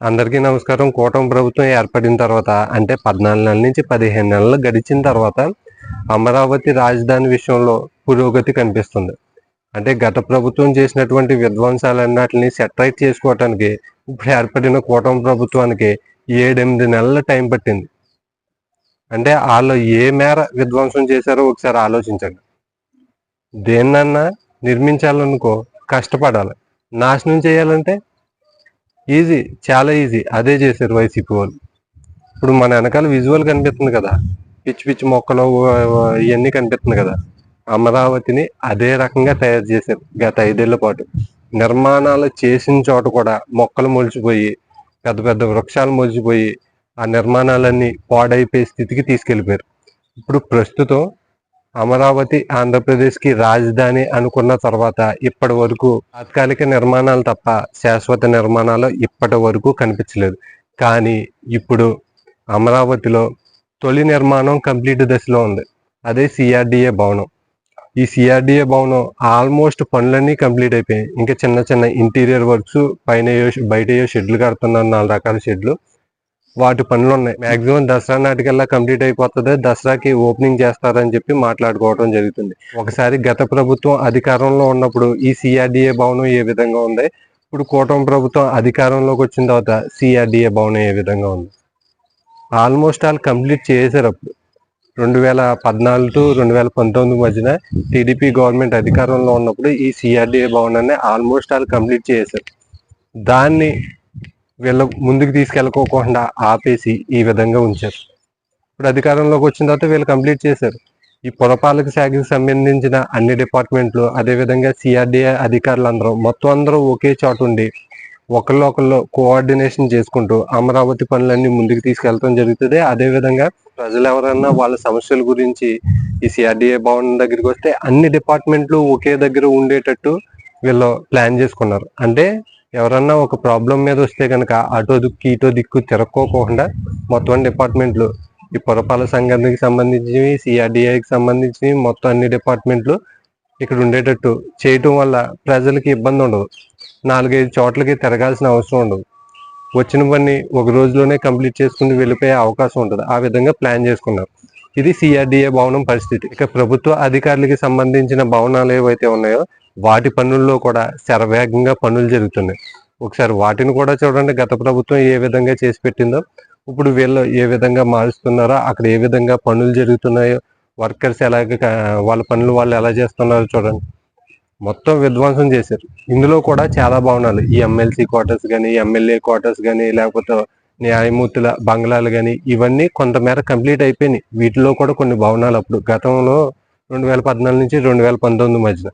అందరికీ నమస్కారం. కూటమి ప్రభుత్వం ఏర్పడిన తర్వాత అంటే పద్నాలుగు నెలల నుంచి పదిహేను నెలలు గడిచిన తర్వాత అమరావతి రాజధాని విషయంలో పురోగతి కనిపిస్తుంది. అంటే గత ప్రభుత్వం చేసినటువంటి విధ్వంసాలన్నిటిని సెటరైట్ చేసుకోవటానికి ఇప్పుడు ఏర్పడిన కూటమి ప్రభుత్వానికి ఏడెనిమిది నెలల టైం పట్టింది. అంటే వాళ్ళు ఏ మేర విధ్వంసం చేశారో ఒకసారి ఆలోచించండి. దేన్నన్నా నిర్మించాలనుకో కష్టపడాలి. నాశనం చేయాలంటే ఈజీ చాలా ఈజీ అదే చేశారు వైసీపీ వాళ్ళు. ఇప్పుడు మన వెనకాల విజువల్ కనిపిస్తుంది కదా. పిచ్చి పిచ్చి మొక్కలు ఇవన్నీ కనిపిస్తుంది కదా. అమరావతిని అదే రకంగా తయారు చేశారు గత ఐదేళ్ళ పాటు. నిర్మాణాలు చేసిన చోట కూడా మొక్కలు మొలిచిపోయి పెద్ద పెద్ద వృక్షాలు మొలిచిపోయి ఆ నిర్మాణాలన్నీ పాడైపోయే స్థితికి తీసుకెళ్ళిపోయారు. ఇప్పుడు ప్రస్తుతం అమరావతి ఆంధ్రప్రదేశ్కి రాజధాని అనుకున్న తర్వాత ఇప్పటి వరకు తాత్కాలిక నిర్మాణాలు తప్ప శాశ్వత నిర్మాణాలు ఇప్పటి వరకు కనిపించలేదు. కానీ ఇప్పుడు అమరావతిలో తొలి నిర్మాణం కంప్లీట్ దశలో ఉంది. అదే సిఆర్డిఏ భవనం. ఈ సిఆర్డిఏ భవనం ఆల్మోస్ట్ పనులన్నీ కంప్లీట్ అయిపోయాయి. ఇంకా చిన్న చిన్న ఇంటీరియర్ వర్క్స్ పైన బయట షెడ్లు కడుతున్నారు నాలుగు రకాల షెడ్లు. వాటి పనులు ఉన్నాయి మాక్సిమం దసరా నాటికల్లా కంప్లీట్ అయిపోతుంది. దసరాకి ఓపెనింగ్ చేస్తారని చెప్పి మాట్లాడుకోవడం జరుగుతుంది. ఒకసారి గత ప్రభుత్వం అధికారంలో ఉన్నప్పుడు ఈ సిఆర్డిఏ భవనం ఏ విధంగా ఉంది? ఇప్పుడు కూటమి ప్రభుత్వం అధికారంలోకి వచ్చిన తర్వాత సిఆర్డిఏ భవనం ఏ విధంగా ఉంది? ఆల్మోస్ట్ ఆల్ కంప్లీట్ చేశారు అప్పుడు. రెండు వేల పద్నాలుగు టు రెండు వేల పంతొమ్మిది మధ్యన టీడీపీ గవర్నమెంట్ అధికారంలో ఉన్నప్పుడు ఈ సిఆర్డిఏ భవనాన్ని ఆల్మోస్ట్ ఆల్ కంప్లీట్ చేశారు. దాన్ని వీళ్ళ ముందుకు తీసుకెళ్ళకోకుండా ఆపేసి ఈ విధంగా ఉంచారు. ఇప్పుడు అధికారంలోకి వచ్చిన తర్వాత వీళ్ళు కంప్లీట్ చేశారు. ఈ పురపాలక శాఖకి సంబంధించిన అన్ని డిపార్ట్మెంట్లు అదేవిధంగా సిఆర్డిఏ అధికారులు అందరూ మొత్తం అందరూ ఒకే చోట ఉండి ఒకళ్ళు ఒకళ్ళు కోఆర్డినేషన్ చేసుకుంటూ అమరావతి పనులన్నీ ముందుకు తీసుకెళ్ళడం జరుగుతుంది. అదేవిధంగా ప్రజలు ఎవరన్నా వాళ్ళ సమస్యల గురించి ఈ సిఆర్డిఏ భవన్ దగ్గరికి వస్తే అన్ని డిపార్ట్మెంట్లు ఒకే దగ్గర ఉండేటట్టు వీళ్ళు ప్లాన్ చేసుకున్నారు. అంటే ఎవరన్నా ఒక ప్రాబ్లం మీద వస్తే కనుక అటో దిక్కు ఇటో దిక్కు తిరక్కోకుండా మొత్తం డిపార్ట్మెంట్లు ఈ పురపాలక సంఘానికి సంబంధించినవి సిఆర్డిఐకి సంబంధించినవి మొత్తం అన్ని డిపార్ట్మెంట్లు ఇక్కడ ఉండేటట్టు. చేయటం వల్ల ప్రజలకి ఇబ్బంది ఉండదు. నాలుగైదు చోట్లకి తిరగాల్సిన అవసరం ఉండదు. వచ్చిన పని ఒక రోజులోనే కంప్లీట్ చేసుకుని వెళ్ళిపోయే అవకాశం ఉంటుంది. ఆ విధంగా ప్లాన్ చేసుకున్నారు. ఇది సిఆర్డిఏ భవనం పరిస్థితి. ఇక ప్రభుత్వ అధికారులకి సంబంధించిన భవనాలు ఏవైతే ఉన్నాయో వాటి పనుల్లో కూడా శరవేగంగా పనులు జరుగుతున్నాయి. ఒకసారి వాటిని కూడా చూడండి గత ప్రభుత్వం ఏ విధంగా చేసి పెట్టిందో. ఇప్పుడు వీళ్ళు ఏ విధంగా మారుస్తున్నారో అక్కడ ఏ విధంగా పనులు జరుగుతున్నాయో వర్కర్స్ ఎలాగ వాళ్ళ పనులు వాళ్ళు ఎలా చేస్తున్నారో చూడండి. మొత్తం విధ్వంసం చేశారు. ఇందులో కూడా చాలా భవనాలు ఈ ఎమ్మెల్సీ క్వార్టర్స్ కానీ ఎమ్మెల్యే క్వార్టర్స్ కానీ లేకపోతే న్యాయమూర్తుల బంగ్లాలు కానీ ఇవన్నీ కొంతమేర కంప్లీట్ అయిపోయినాయి. వీటిలో కూడా కొన్ని భవనాలు అప్పుడు గతంలో రెండు వేల పద్నాలుగు నుంచి రెండు వేల పంతొమ్మిది మధ్యన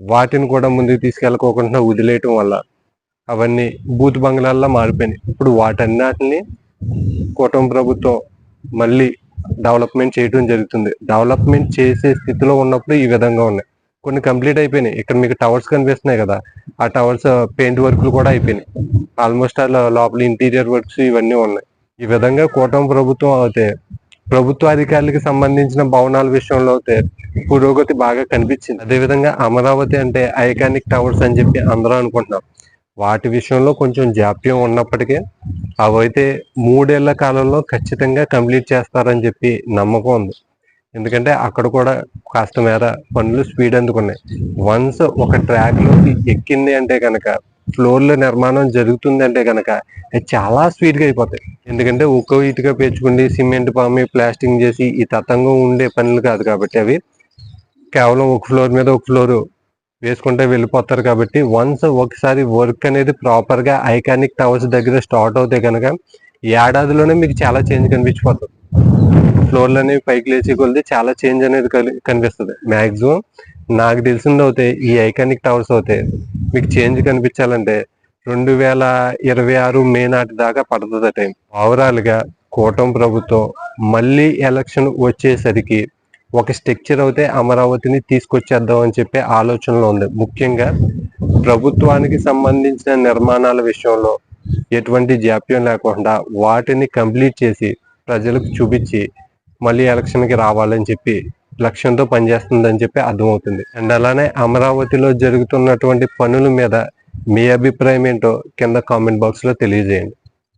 వాటిని కూడా ముందుకు తీసుకెళ్ళకోకుండా వదిలేయటం వల్ల అవన్నీ బూత్ బంగ్లాల్లో మారిపోయినాయి. ఇప్పుడు వాటన్నిటిని కూటమి ప్రభుత్వం మళ్ళీ డెవలప్మెంట్ చేయడం జరుగుతుంది. డెవలప్మెంట్ చేసే స్థితిలో ఉన్నప్పుడు ఈ విధంగా ఉన్నాయి. కొన్ని కంప్లీట్ అయిపోయినాయి. ఇక్కడ మీకు టవర్స్ కనిపిస్తున్నాయి కదా ఆ టవర్స్ పెయింట్ వర్క్లు కూడా అయిపోయినాయి. ఆల్మోస్ట్ అలా లోపల ఇంటీరియర్ వర్క్స్ ఇవన్నీ ఉన్నాయి. ఈ విధంగా కూటమి ప్రభుత్వం అయితే ప్రభుత్వ అధికారులకి సంబంధించిన భవనాల విషయంలో అయితే పురోగతి బాగా కనిపించింది. అదేవిధంగా అమరావతి అంటే ఐకానిక్ టవర్స్ అని చెప్పి అందరూ అనుకుంటున్నాం. వాటి విషయంలో కొంచెం జాప్యం ఉన్నప్పటికీ అవైతే మూడేళ్ళ కాలంలో ఖచ్చితంగా కంప్లీట్ చేస్తారని చెప్పి నమ్మకం ఉంది. ఎందుకంటే అక్కడ కూడా కాస్త మేర పనులు స్పీడ్ అందుకున్నాయి. వన్స్ ఒక ట్రాక్ ఎక్కింది అంటే కనుక ఫ్లోర్ల నిర్మాణం జరుగుతుంది అంటే కనుక చాలా స్పీడ్గా అయిపోతాయి. ఎందుకంటే ఒక్కో ఇటుక పేర్చుకుండి సిమెంట్ పామి ప్లాస్టింగ్ చేసి ఈ తతంగం ఉండే పనులు కాదు కాబట్టి అవి. కేవలం ఒక ఫ్లోర్ మీద ఒక ఫ్లోర్ వేసుకుంటే వెళ్ళిపోతారు కాబట్టి వన్స్ ఒకసారి వర్క్ అనేది ప్రాపర్గా ఐకానిక్ టవర్స్ దగ్గర స్టార్ట్ అవుతే కనుక ఏడాదిలోనే మీకు చాలా చేంజ్ కనిపించిపోతుంది. ఫ్లోర్లు అనేవి పైకి లేచి కొలితే చాలా చేంజ్ అనేది కనిపిస్తుంది. మ్యాక్సిమం నాకు తెలిసింది అవుతే ఈ ఐకానిక్ టవర్స్ అవుతాయి మీకు చేంజ్ కనిపించాలంటే రెండు వేల ఇరవై ఆరు మే నాటి దాకా పడుతుంది టైం ఓవరాల్గా కూటమి ప్రభుత్వం మళ్ళీ ఎలక్షన్ వచ్చేసరికి ఒక స్ట్రక్చర్ అయితే అమరావతిని తీసుకొచ్చేద్దాం అని చెప్పే ఆలోచనలో ఉంది. ముఖ్యంగా ప్రభుత్వానికి సంబంధించిన నిర్మాణాల విషయంలో ఎటువంటి జాప్యం లేకుండా వాటిని కంప్లీట్ చేసి ప్రజలకు చూపించి మళ్ళీ ఎలక్షన్కి రావాలని చెప్పి లక్ష్యంతో పనిచేస్తుందని చెప్పి అర్థమవుతుంది. అండ్ అలానే అమరావతిలో జరుగుతున్నటువంటి పనుల మీద మీ అభిప్రాయం ఏంటో కింద కామెంట్ బాక్స్లో తెలియజేయండి.